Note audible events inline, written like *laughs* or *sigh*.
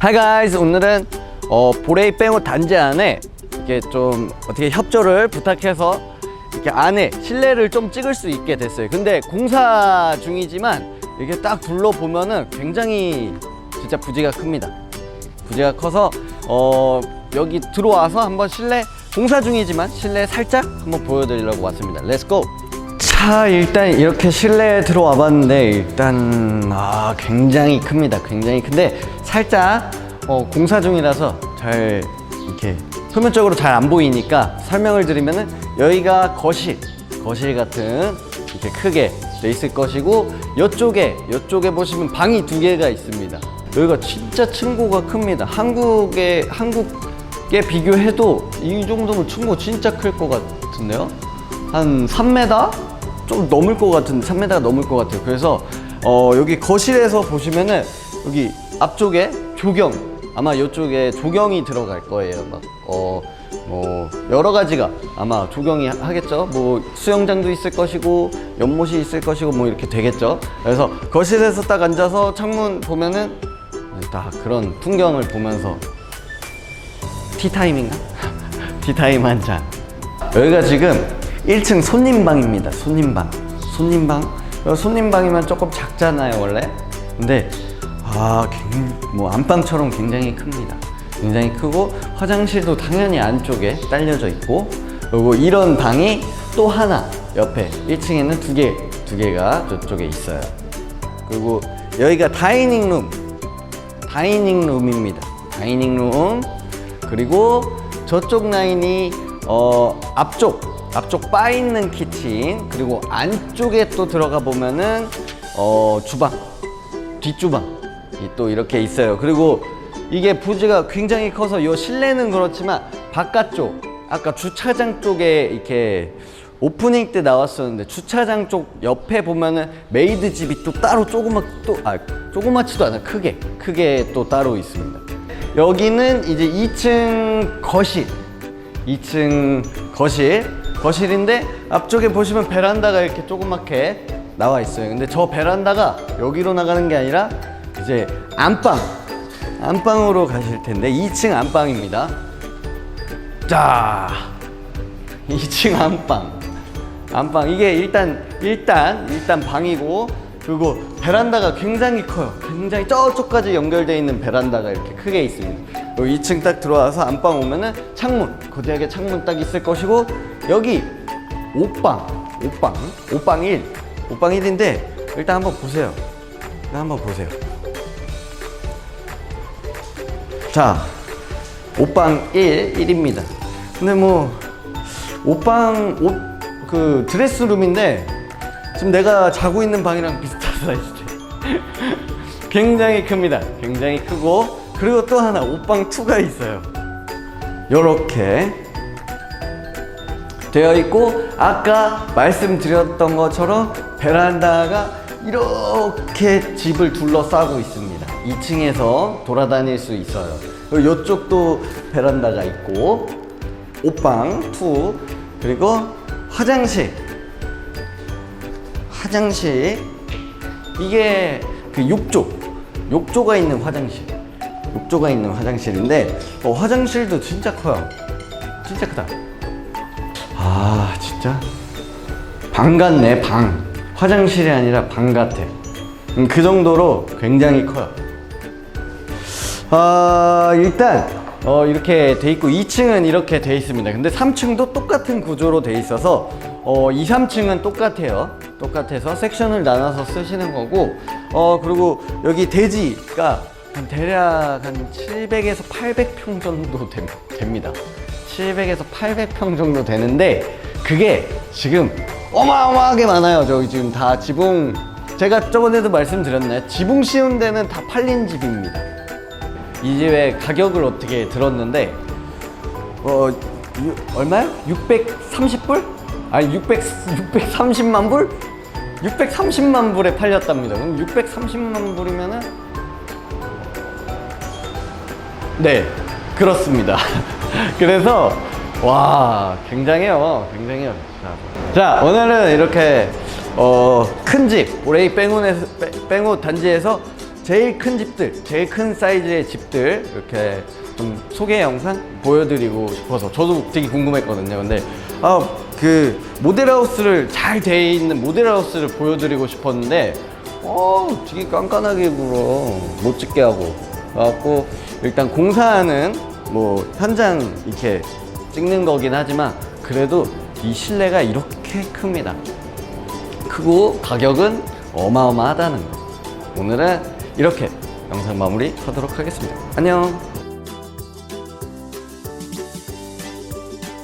Hi guys 오늘은 어, 보레이 뺑호 단지 안에 이렇게 좀 어떻게 협조를 부탁해서 이렇게 안에 실내를 좀 찍을 수 있게 됐어요. 근데 공사 중이지만 이렇게 딱 둘러보면은 굉장히 진짜 부지가 큽니다. 부지가 커서 어, 여기 들어와서 한번 실내 공사 중이지만 실내 살짝 한번 보여드리려고 왔습니다. 렛츠고 자 일단 이렇게 실내에 들어와 봤는데 일단 아 굉장히 큽니다. 굉장히 큰데 살짝 어, 공사 중이라서 잘 이렇게 표면적으로 잘 안 보이니까 설명을 드리면은 여기가 거실 거실 같은 이렇게 크게 돼 있을 것이고 이쪽에 이쪽에 보시면 방이 두 개가 있습니다. 여기가 진짜 층고가 큽니다. 한국에 한국에 비교해도 이 정도면 층고 진짜 클 것 같은데요? 한 3m? 좀 넘을 것 같은 3m가 넘을 것 같아요. 그래서 어, 여기 거실에서 보시면은 여기 앞쪽에 조경 아마 이쪽에 조경이 들어갈 거예요. 막 어, 뭐 여러 가지가 아마 조경이 하겠죠. 뭐 수영장도 있을 것이고 연못이 있을 것이고 뭐 이렇게 되겠죠. 그래서 거실에서 딱 앉아서 창문 보면은 다 그런 풍경을 보면서 티타임인가? *laughs* 티타임 한 잔. 여기가 지금 1층 손님방입니다. 손님방. 손님방. 어, 손님방이면 조금 작잖아요, 원래. 근데 아, 굉- 뭐 안방처럼 굉장히 큽니다. 굉장히 크고 화장실도 당연히 안쪽에 딸려져 있고 그리고 이런 방이 또 하나 옆에 1층에는 두 개, 두 개가 저쪽에 있어요. 그리고 여기가 다이닝 룸. 다이닝 룸입니다. 다이닝 룸. 그리고 저쪽 라인이 어 앞쪽 앞쪽 바 있는 키친 그리고 안쪽에 또 들어가 보면은 어 주방 뒷주방이 또 이렇게 있어요. 그리고 이게 부지가 굉장히 커서 요 실내는 그렇지만 바깥쪽 아까 주차장 쪽에 이렇게 오프닝 때 나왔었는데 주차장 쪽 옆에 보면은 메이드 집이 또 따로 조그맣 또아 조그맣지도 않아 크게 크게 또 따로 있습니다. 여기는 이제 2층 거실 2층 거실 거실인데 앞쪽에 보시면 베란다가 이렇게 조그맣게 나와 있어요. 근데 저 베란다가 여기로 나가는 게 아니라 이제 안방 안방으로 가실 텐데 2층 안방입니다. 자 2층 안방 안방 이게 일단 일단 일단 방이고 그리고 베란다가 굉장히 커요. 굉장히 저쪽까지 연결되어 있는 베란다가 이렇게 크게 있습니다. 여기 2층 딱 들어와서 안방 오면은 창문 거대하게 창문 딱 있을 것이고 여기 옷방 옷방 옷방 1 옷방 1인데 일단 한번 보세요. 일단 한번 보세요. 자 옷방 1 1입니다. 근데 뭐 옷방 옷 그 드레스룸인데 지금 내가 자고 있는 방이랑 비슷한 *laughs* 사이즈죠. 굉장히 큽니다. 굉장히 크고 그리고 또 하나 옷방 2가 있어요. 요렇게 되어 있고 아까 말씀드렸던 것처럼 베란다가 이렇게 집을 둘러싸고 있습니다. 2층에서 돌아다닐 수 있어요. 그리고 이쪽도 베란다가 있고 옷방 2 그리고 화장실. 화장실. 이게 그 욕조. 욕조가 있는 화장실. 욕조가 있는 화장실인데 어, 화장실도 진짜 커요. 진짜 크다 아 진짜? 방 같네 방. 화장실이 아니라 방 같아. 음, 그 정도로 굉장히 커요. 아 일단 어, 이렇게 돼 있고 2층은 이렇게 돼 있습니다. 근데 3층도 똑같은 구조로 돼 있어서 어, 2, 3층은 똑같아요. 똑같아서 섹션을 나눠서 쓰시는 거고 어 그리고 여기 대지가 한 대략 한 700에서 800평 정도 됨- 됩니다 700에서 800평 정도 되는데 그게 지금 어마어마하게 많아요 저기 지금 다 지붕 제가 저번에도 말씀드렸나요 지붕 씌운 데는 다 팔린 집입니다 이 집의 가격을 어떻게 들었는데 어 유- 얼마요? 630불? 아니 600 630만 불? 630만 불에 팔렸답니다. 그럼 630만 불이면은 네 그렇습니다. *laughs* 그래서 와 굉장해요, 굉장해요. 자, 자 오늘은 이렇게 어, 큰 집, 오레이 뺑온에서 뺑- 뺑온 단지에서 제일 큰 집들, 제일 큰 사이즈의 집들 이렇게 좀 소개 영상 보여드리고 싶어서 저도 되게 궁금했거든요. 근데 아 그 모델하우스를 잘 돼 있는 모델하우스를 보여드리고 싶었는데 어 되게 깐깐하게 굴어 못 찍게 하고 그래갖고 일단 공사하는 뭐 현장 이렇게 찍는 거긴 하지만 그래도 이 실내가 이렇게 큽니다. 크고 가격은 어마어마하다는 거. 오늘은 이렇게 영상 마무리 하도록 하겠습니다. 안녕.